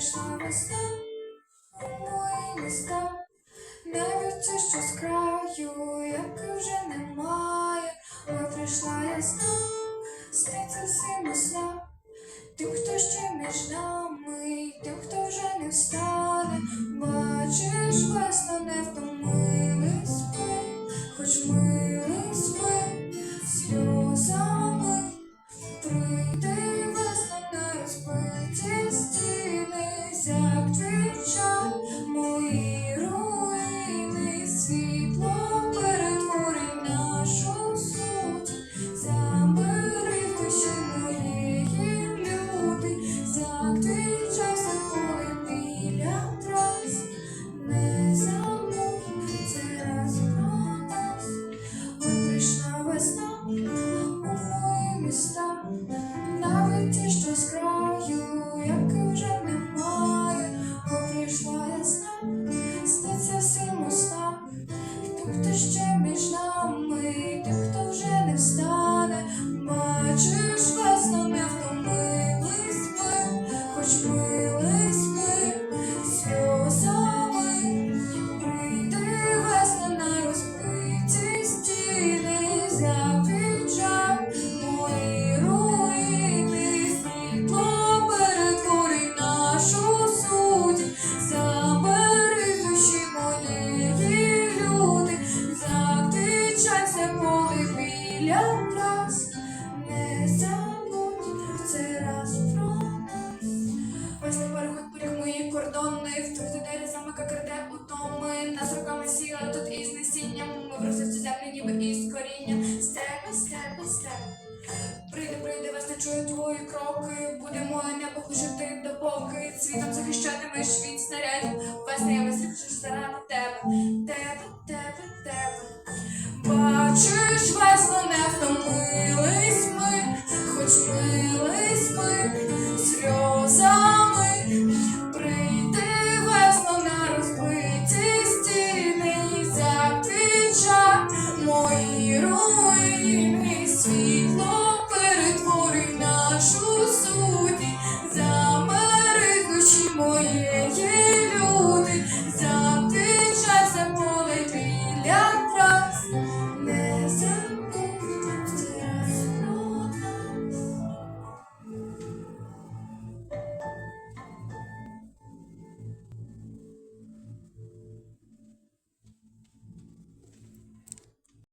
Прийшла весна у мої міста, навіть те, що з краю, як вже немає. Ой, прийшла ясна, сниться всім сна. Тим, хто ще між нами, біля нас, не забудь в раз про нас. Ось тепер хоть поріг мої кордони, в тих туди замика утоми. Нас руками сіла тут із насінням. Ми просто цю ніби із корінням. Степи, степи, степи. Прийде, прийде, вас не чую твої кроки. Буде моє небо допоки світом захищатимеш від снарядів. Весна я стара на тебе, тебе, тебе, тебе. Бачу. Дивись ми